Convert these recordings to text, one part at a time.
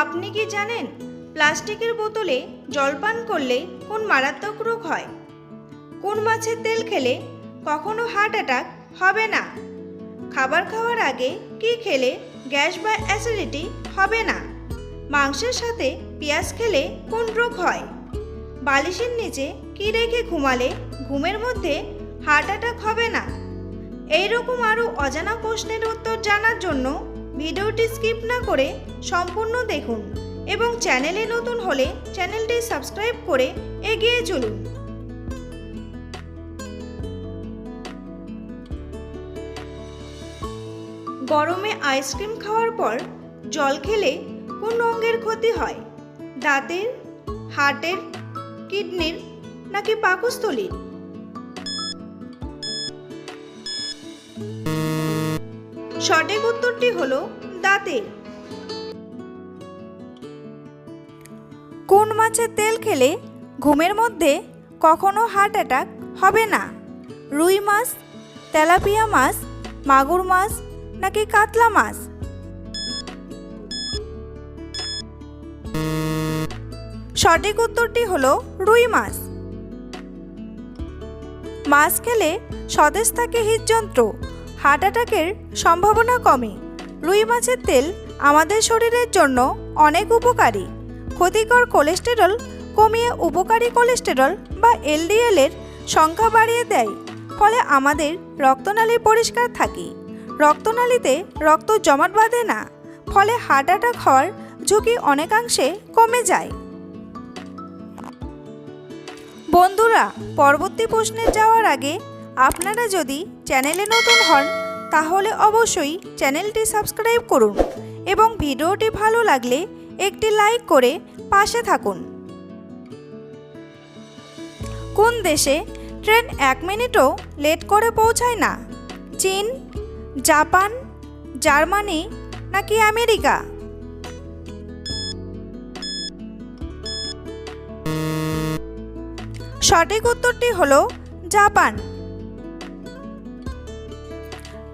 আপনি কি জানেন প্লাস্টিকের বোতলে জলপান করলে কোন মারাত্মক রোগ হয়? কোন মাছের তেল খেলে কখনো হার্ট অ্যাটাক হবে না? খাবার খাওয়ার আগে কি খেলে গ্যাস বা অ্যাসিডিটি হবে না? মাংসের সাথে পেঁয়াজ খেলে কোন রোগ হয়? বালিশের নিচে কি রেখে ঘুমালে ঘুমের মধ্যে হার্ট অ্যাটাক হবে না? এইরকম আরও অজানা প্রশ্নের উত্তর জানার জন্য ভিডিওটি স্কিপ না করে সম্পূর্ণ দেখুন এবং চ্যানেলে নতুন হলে চ্যানেলটি সাবস্ক্রাইব করে এগিয়ে চলুন। গরমে আইসক্রিম খাওয়ার পর জল খেলে কোন অঙ্গের ক্ষতি হয়? দাঁতের, হার্টের, কিডনির নাকি পাকস্থলীর? সঠিক উত্তরটি হলো দাঁতে। কোন মাছের তেল খেলে ঘুমের মধ্যে কখনো হার্ট অ্যাটাক হবে না? রুই মাছ, তেলাপিয়া মাছ, মাগুর মাছ নাকি কাতলা মাছ? সঠিক উত্তরটি হলো রুই মাছ। মাছ খেলে স্বদেশ থাকে হৃদযন্ত্র। হার্ট অ্যাটাকের সম্ভাবনা কমে। রুই মাছের তেল আমাদের শরীরের জন্য অনেক উপকারী। ক্ষতিকর কোলেস্টেরল কমিয়ে উপকারী কোলেস্টেরল বা এলডিএল এর সংখ্যা বাড়িয়ে দেয়, ফলে আমাদের রক্তনালী পরিষ্কার থাকে। রক্তনালীতে রক্ত জমাট বাঁধে না, ফলে হার্ট অ্যাটাক হওয়ার ঝুঁকি অনেকাংশে কমে যায়। বন্ধুরা, পরবর্তী প্রশ্নে যাওয়ার আগে আপনারা যদি চ্যানেলে নতুন হন, তাহলে অবশ্যই চ্যানেলটি সাবস্ক্রাইব করুন এবং ভিডিওটি ভালো লাগলে একটি লাইক করে পাশে থাকুন। কোন দেশে ট্রেন এক মিনিটও লেট করে পৌঁছায় না? চীন, জাপান, জার্মানি নাকি আমেরিকা? সঠিক উত্তরটি হলো জাপান।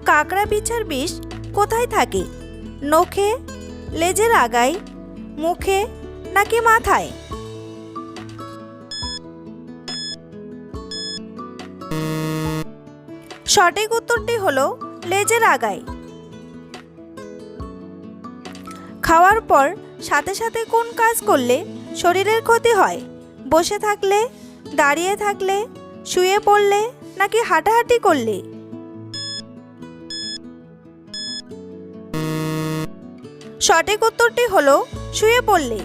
কাঁকড়া বিছার বিষ কোথায় থাকে? নখে, লেজের আগায়, মুখে নাকি মাথায়? সঠিক উত্তরটি হলো লেজের আগায়। খাওয়ার পর সাথে সাথে কোন কাজ করলে শরীরের ক্ষতি হয়? বসে থাকলে, দাঁড়িয়ে থাকলে, শুয়ে পড়লে নাকি হাঁটাহাঁটি করলে? সঠিক উত্তরটি হলো, শুয়ে পড়লে।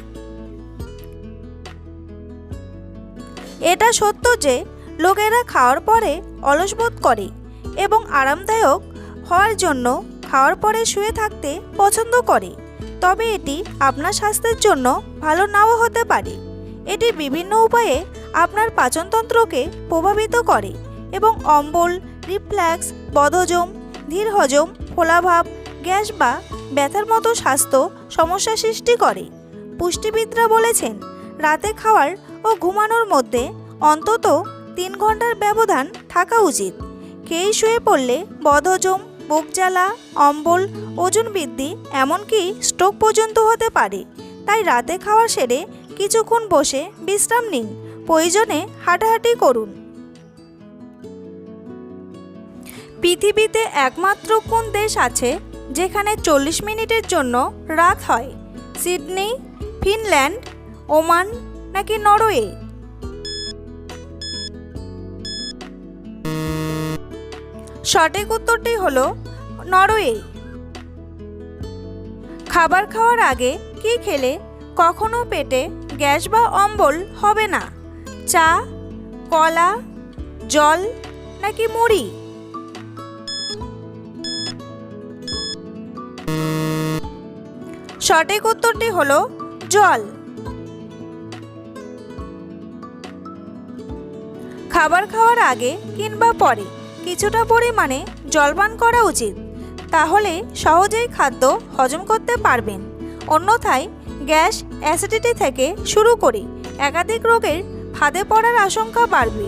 এটা সত্য যে, লোকেরা খাওয়ার পরে অলস বোধ করে এবং আরামদায়ক হওয়ার জন্য খাওয়ার পরে শুয়ে থাকতে পছন্দ করে। তবে এটি আপনার স্বাস্থ্যের জন্য ভালো নাও হতে পারে। এটি বিভিন্ন উপায়ে আপনার পাচনতন্ত্রকে প্রভাবিত করে এবং অম্বল, রিফ্ল্যাক্স, বদহজম ধীর হজম ফোলাভাব, গ্যাস বা ব্যথার মতো স্বাস্থ্য সমস্যা সৃষ্টি করে। পুষ্টিবিদরা বলেছেন, রাতে খাওয়ার ও ঘুমানোর মধ্যে অন্তত তিন ঘণ্টার ব্যবধান থাকা উচিত। খেয়েই শুয়ে পড়লে বদহজম, বুক জ্বালা, অম্বল, ওজন বৃদ্ধি, এমনকি স্ট্রোক পর্যন্ত হতে পারে। তাই রাতে খাওয়া সেরে কিছুক্ষণ বসে বিশ্রাম নিন। প্রয়োজনে হাঁটাহাঁটি করুন। পৃথিবীতে একমাত্র কোন দেশ আছে যেখানে চল্লিশ মিনিটের জন্য রাত হয়। সিডনি, ফিনল্যান্ড, ওমান নাকি নরওয়ে? সঠিক উত্তরটি হলো নরওয়ে। খাবার খাওয়ার আগে কি খেলে কখনো পেটে গ্যাস বা অম্বল হবে না? চা, কলা, জল নাকি মুড়ি? সঠিক উত্তরটি হল জল। খাবার খাওয়ার আগে কিংবা পরে কিছুটা পরিমাণে জলপান করা উচিত। তাহলে সহজেই খাদ্য হজম করতে পারবেন। অন্যথায় গ্যাস অ্যাসিডিটি থেকে শুরু করে একাধিক রোগের ফাঁদে পড়ার আশঙ্কা বাড়বে।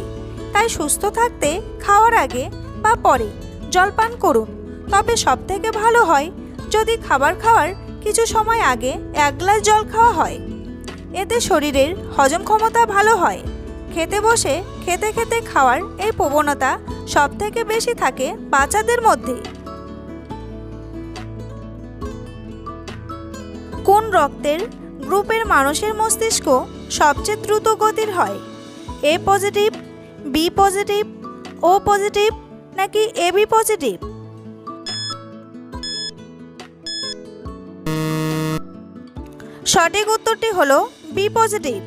তাই সুস্থ থাকতে খাওয়ার আগে বা পরে জলপান করুন। তবে সবথেকে ভালো হয় যদি খাবার খাওয়ার কিছু সময় আগে এক গ্লাস জল খাওয়া হয়। এতে শরীরের হজম ক্ষমতা ভালো হয়। খেতে বসে খেতে খেতে খাওয়ার এই প্রবণতা সবথেকে বেশি থাকে বাচ্চাদের মধ্যে। কোন রক্তের গ্রুপের মানুষের মস্তিষ্ক সবচেয়ে দ্রুত গতির হয়? A positive, B positive, O positive নাকি এ বি পজিটিভ? সঠিক উত্তরটি হল বি পজিটিভ।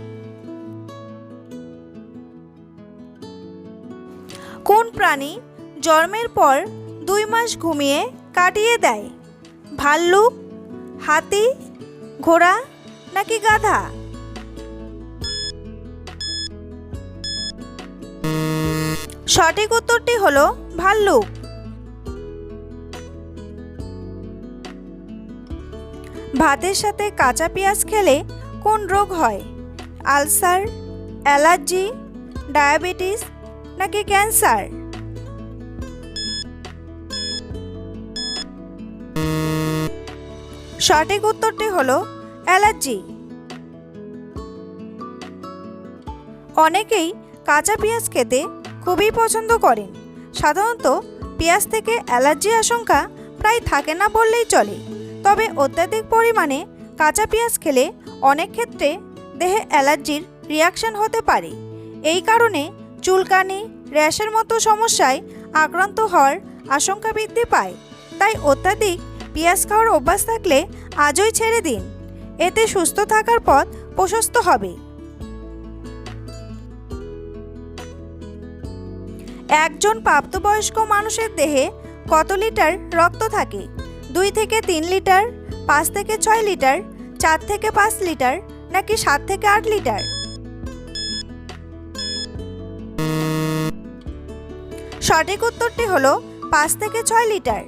কোন প্রাণী জন্মের পর দুই মাস ঘুমিয়ে কাটিয়ে দেয়? ভাল্লুক, হাতি, ঘোড়া নাকি গাধা? সঠিক উত্তরটি হল ভাল্লুক। ভাতের সাথে কাঁচা পেঁয়াজ খেলে কোন রোগ হয়? আলসার, অ্যালার্জি, ডায়াবেটিস নাকি ক্যান্সার? সঠিক উত্তরটি হলো অ্যালার্জি। অনেকেই কাঁচা পেঁয়াজ খেতে খুবই পছন্দ করেন। সাধারণত পেঁয়াজ থেকে অ্যালার্জি আশঙ্কা প্রায় থাকে না বললেই চলে। তবে অত্যাধিক পরিমাণে কাঁচা পেঁয়াজ খেলে অনেক ক্ষেত্রে দেহে অ্যালার্জির রিয়াকশন হতে পারে। এই কারণে চুলকানি, র্যাশের মতো সমস্যায় আক্রান্ত হওয়ার আশঙ্কা বৃদ্ধি পায়। তাই অত্যাধিক পেঁয়াজ খাওয়ার অভ্যাস থাকলে আজই ছেড়ে দিন। এতে সুস্থ থাকার পথ প্রশস্ত হবে। একজন প্রাপ্তবয়স্ক মানুষের দেহে কত লিটার রক্ত থাকে? দুই থেকে তিন লিটার, পাঁচ থেকে ছয় লিটার, চার থেকে পাঁচ লিটার, নাকি সাত থেকে আট লিটার? সঠিক উত্তরটি হলো পাঁচ থেকে ছয় লিটার।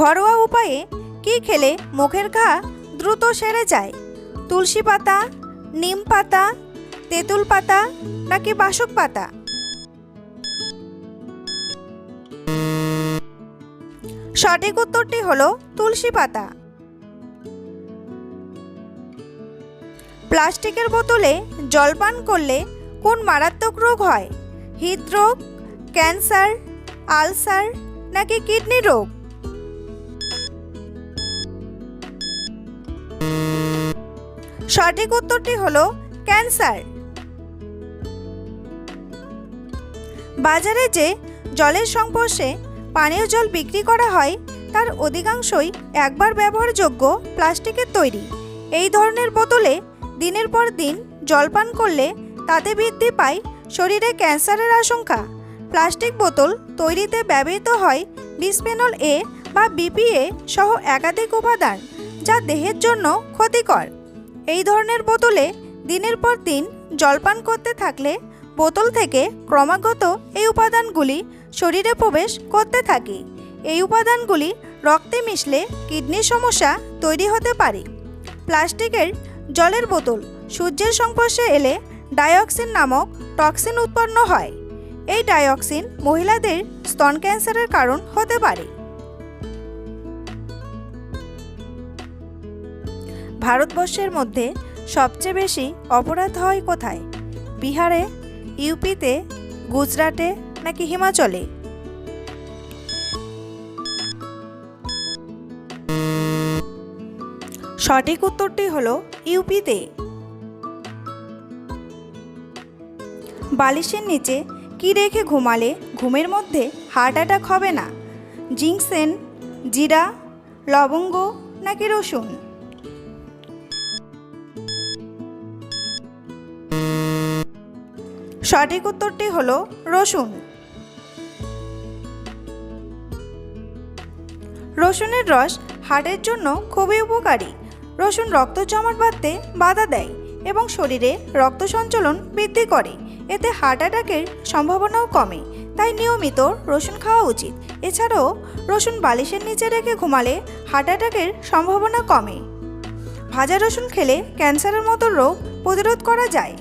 ঘরোয়া উপায়ে কি খেলে মুখের ঘা দ্রুত সেরে যায়? তুলসী পাতা, নিম পাতা, তেঁতুল পাতা, নাকি বাসক পাতা? সঠিক উত্তরটি হলো তুলসী পাতা। প্লাস্টিকের বোতলে জল পান করলে কোন মারাত্মক রোগ হয়? হৃদরোগ, ক্যান্সার, আলসার নাকি কিডনি রোগ? সঠিক উত্তরটি হলো ক্যান্সার। বাজারে যে জলের সংস্পর্শে পানীয় জল বিক্রি করা হয়, তার অধিকাংশই একবার ব্যবহারযোগ্য প্লাস্টিকের তৈরি। এই ধরনের বোতলে দিনের পর দিন জল পান করলে তাতে বৃদ্ধি পায় শরীরে ক্যান্সারের আশঙ্কা। প্লাস্টিক বোতল তৈরিতে ব্যবহৃত হয় বিসফেনল এ বা বিপিএ সহ একাধিক উপাদান, যা দেহের জন্য ক্ষতিকর। এই ধরনের বোতলে দিনের পর দিন জলপান করতে থাকলে বোতল থেকে ক্রমাগত এই উপাদানগুলি শরীরে প্রবেশ করতে থাকে। এই উপাদানগুলি রক্তে মিশলে কিডনির সমস্যা তৈরি হতে পারে। প্লাস্টিকের জলের বোতল সূর্যের সংস্পর্শে এলে ডাইঅক্সিন নামক টক্সিন উৎপন্ন হয়। এই ডাইঅক্সিন মহিলাদের স্তন ক্যান্সারের কারণ হতে পারে। ভারতবর্ষের মধ্যে সবচেয়ে বেশি অপরাধ হয় কোথায়? বিহারে ইউপিতে, গুজরাটে নাকি হিমাচলে? সঠিক উত্তরটি হলো ইউপিতে। বালিশের নিচে কি রেখে ঘুমালে ঘুমের মধ্যে হার্ট অ্যাটাক হবে না? জিংসেন, জিরা, লবঙ্গ নাকি রসুন? সঠিক উত্তরটি হলো রসুন। রসুনের রস হার্টের জন্য খুবই উপকারী। রসুন রক্ত জমাট বাঁধতে বাধা দেয় এবং শরীরে রক্ত সঞ্চালন বৃদ্ধি করে। এতে হার্ট অ্যাটাকের সম্ভাবনাও কমে, তাই নিয়মিত রসুন খাওয়া উচিত। এছাড়াও রসুন বালিশের নিচে রেখে ঘুমালে হার্ট অ্যাটাকের সম্ভাবনা কমে। ভাজা রসুন খেলে ক্যান্সারের মতো রোগ প্রতিরোধ করা যায়।